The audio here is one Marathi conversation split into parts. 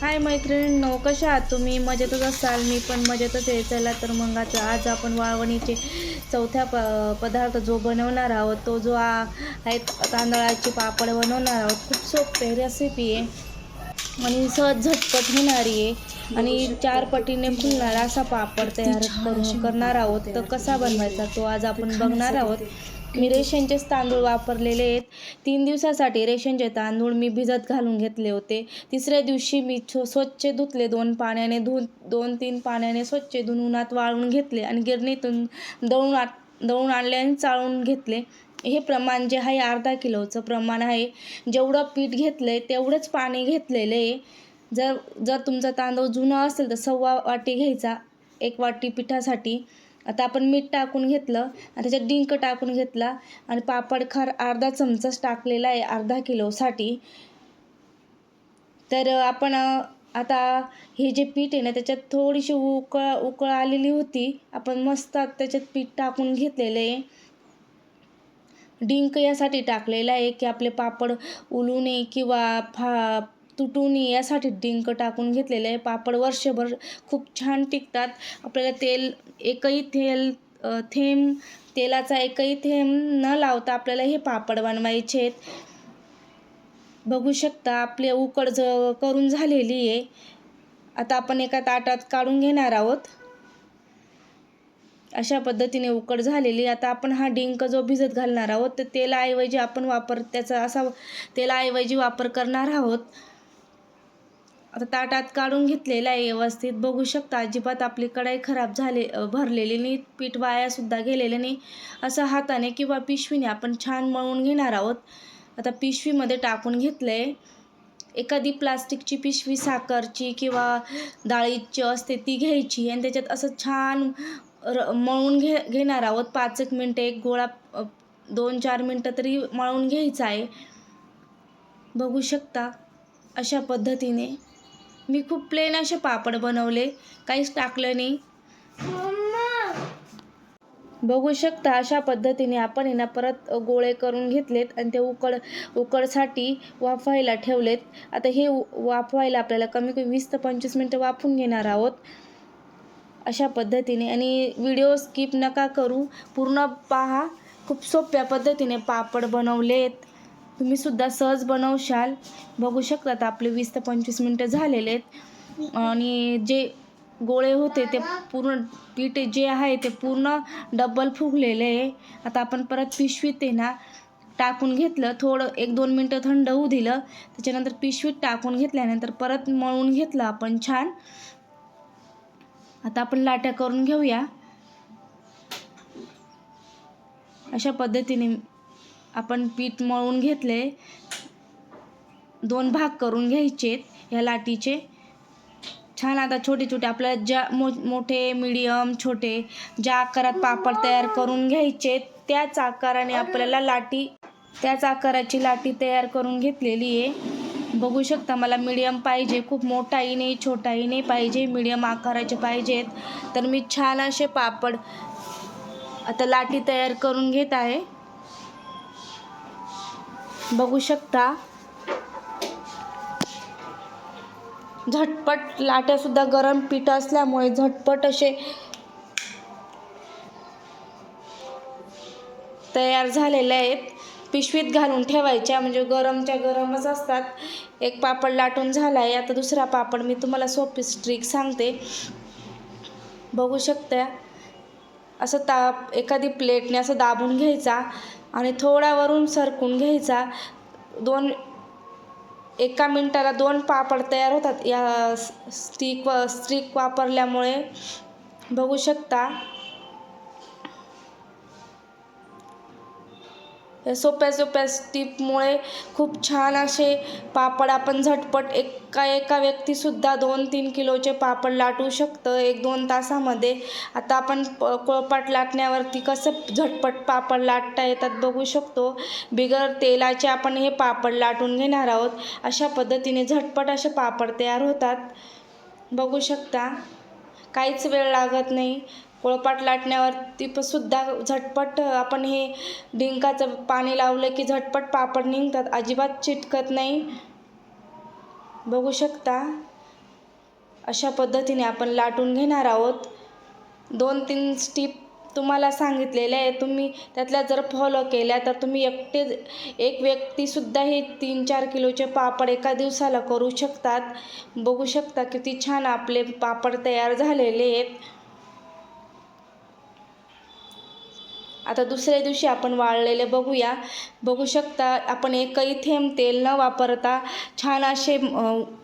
हाय मैत्रिणींनो कशा आहात तुम्ही? मजेतच असाल मी पण मजेतच आहे. चला तर मग आता आज आपण वाळवणीचे चौथ्या प पदार्थ जो बनवणार आहोत तो जो आहे तांदळाचे पापड बनवणार आहोत. खूप सोपे रेसिपी आहे. आणि सहज झटपट होणारी आहे. आणि चार पटीने फुलणारा असा पापड तयार करून करणार आहोत. तर कसा बनवायचा तो आज आपण बघणार आहोत. मी रेशनचेच तांदूळ वापरलेले आहेत. तीन दिवसासाठी रेशनचे तांदूळ मी भिजत घालून घेतले होते. तिसऱ्या दिवशी मी छो स्वच्छ धुतले दोन पाण्याने धु दोन तीन पाण्याने स्वच्छ धुवून उन्हात वाळून घेतले आणि गिरणीतून दळून आण दळून आणले आणि चाळून घेतले. हे प्रमाण जे आहे अर्धा किलोचं प्रमाण आहे. जेवढं पीठ घेतलं आहे तेवढंच पाणी घेतलेलं आहे. जर जर तुमचा तांदूळ जुना असेल तर सव्वा वाटी घ्यायचा एक वाटी पिठासाठी. आता आपण मीठ टाकून घेतलं आणि त्याच्यात डिंक टाकून घेतला आणि पापड खार अर्धा चमचाच टाकलेला आहे अर्धा किलोसाठी. तर आपण आता हे जे पीठ आहे ना त्याच्यात थोडीशी उकळ उकळ आलेली होती. आपण मस्त त्याच्यात पीठ टाकून घेतलेलं आहे. डिंक यासाठी टाकलेला आहे की आपले पापड उलू नये किंवा फा तुटू यासाठी डिंक टाकून घेतलेलं आहे. पापड वर्षभर खूप छान टिकतात. आपल्याला तेल एकही तेल थेंब तेलाचा एकही थेंब न लावता आपल्याला हे पापड बनवायचे आहेत. बघू शकता आपले उकड ज करून झालेली आहे. आता आपण एका ताटात काढून घेणार आहोत. अशा पद्धतीने उकड झालेली आता आपण हा डिंक जो भिजत घालणार आहोत तर तेलाऐवजी आपण वापर त्याचा असा तेलाऐवजी वापर करणार आहोत. आता ताटात काढून घेतलेला आहे व्यवस्थित. बघू शकता अजिबात आपली कढाई खराब झाले भरलेली नाही पीठ वायासुद्धा गेलेलं नाही. असं हाताने किंवा पिशवीने आपण छान मळून घेणार आहोत. आता पिशवीमध्ये टाकून घेतलं आहे एखादी प्लास्टिकची पिशवी साखरची किंवा डाळीची असते ती घ्यायची आणि त्याच्यात असं छान र मळून घे घेणार आहोत. पाच एक मिनटं एक गोळा दोन चार मिनटं तरी मळून घ्यायचा आहे. बघू शकता अशा पद्धतीने. मी खूप प्लेन असे पापड बनवले. काहीच टाकलं नाही. बघू शकता अशा पद्धतीने आपण आहे ना परत गोळे करून घेतलेत आणि ते उकड उकडसाठी वाफवायला ठेवलेत. आता हे वाफवायला आपल्याला कमी कमी वीस ते पंचवीस मिनटं वाफवून घेणार आहोत. अशा पद्धतीने आणि व्हिडिओ स्किप नका करू. पूर्ण पहा. खूप सोप्या पद्धतीने पापड बनवलेत. तुम्ही सुद्धा सहज बनवशाल बघू शकतात आपले वीस ते पंचवीस मिनटं झालेले आहेत. आणि जे गोळे होते ते पूर्ण पीठ जे आहे ते पूर्ण डबल फुगलेले आहे. आता आपण परत पिशवीत आहे ना टाकून घेतलं. थोडं एक दोन मिनटं थंड होऊ दिलं. त्याच्यानंतर पिशवीत टाकून घेतल्यानंतर परत मळून घेतलं आपण छान. आता आपण लाट्या करून घेऊया. अशा पद्धतीने आपण पीठ मळून घेतले दोन भाग करून घ्यायचेत ह्या लाटीचे. छान आता छोटे छोटे आपल्याला ज्या मो मोठे मिडियम छोटे ज्या आकारात पापड तयार करून घ्यायचे त्याच आकाराने आपल्याला लाटी त्याच आकाराची लाटी तयार करून घेतलेली आहे. बघू शकता मला मीडियम पाहिजे खूप मोठाही नाही छोटाही नाही पाहिजे मीडियम आकाराचे पाहिजेत. तर मी छान असे पापड आता लाटी तयार करून घेत आहे. बघू शकता. झटपट लाट्यासुद्धा गरम पीठ असल्यामुळे झटपट असे तयार झालेले आहेत. पिशवीत घालून ठेवायच्या म्हणजे गरमच्या गरमच असतात. एक पापड लाटून झाला आहे आता दुसरा पापड मी तुम्हाला सोपी स्ट्रीक सांगते. बघू शकता. असं ता एखादी प्लेटने असं दाबून घ्यायचा आणि थोडा वरून सरकून घ्यायचा. दोन एका मिनटाला दोन पापड तयार होतात. या स्टिक व स्टिक वापरल्यामुळे बघू शकता. सोप्या सोप्या स्टीपमुळे खूप छान असे पापड आपण झटपट एका एका व्यक्तीसुद्धा दोन तीन किलोचे पापड लाटू शकतं एक दोन तासामध्ये. आता आपण प पोळपाट लाटण्यावरती कसं झटपट पापड लाटता येतात बघू शकतो. बिगर तेलाचे आपण हे पापड लाटून घेणार आहोत. अशा पद्धतीने झटपट असे पापड तयार होतात. बघू शकता. काहीच वेळ लागत नाही. पोळपाट लाटण्यावरती प सुद्धा झटपट आपण हे डिंकाचं पाणी लावलं की झटपट पापड निघतात. अजिबात चिटकत नाही. बघू शकता अशा पद्धतीने आपण लाटून घेणार आहोत. दोन तीन स्टीप तुम्हाला सांगितलेल्या आहे तुम्ही त्यातल्या जर फॉलो केल्या तर तुम्ही एकटे एक व्यक्तीसुद्धा हे तीन चार किलोचे पापड एका दिवसाला करू शकतात. बघू शकता किती छान आपले पापड तयार झालेले आहेत. आता दुसऱ्या दिवशी आपण वाळलेले बघूया. बघू शकता आपण एकही थेंब तेल न वापरता छान असे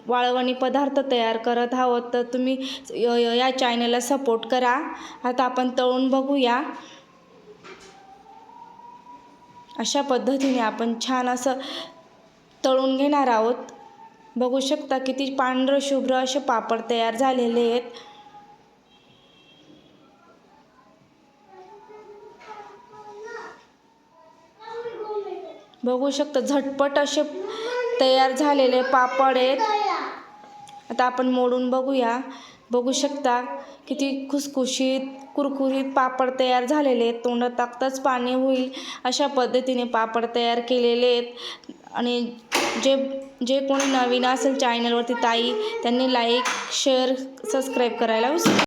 वाळवणी पदार्थ तयार करत आहोत. तर तुम्ही य- या चॅनलला सपोर्ट करा. आता आपण तळून बघूया. अशा पद्धतीने आपण छान असं तळून घेणार आहोत. बघू शकता किती पांढरं शुभ्र असे पापड तयार झालेले आहेत. बघू शकता झटपट असे तयार झालेले पापड आहेत. आता आपण मोडून बघूया. बघू शकता किती खुसखुशीत कुरकुरीत पापड तयार झालेले आहेत. तोंडात टाकताच पाणी होईल अशा पद्धतीने पापड तयार केलेले आहेत. आणि जे जे कोणी नवीन असेल चॅनलवरती ताई त्यांनी लाईक शेअर सबस्क्राईब करायला विसरू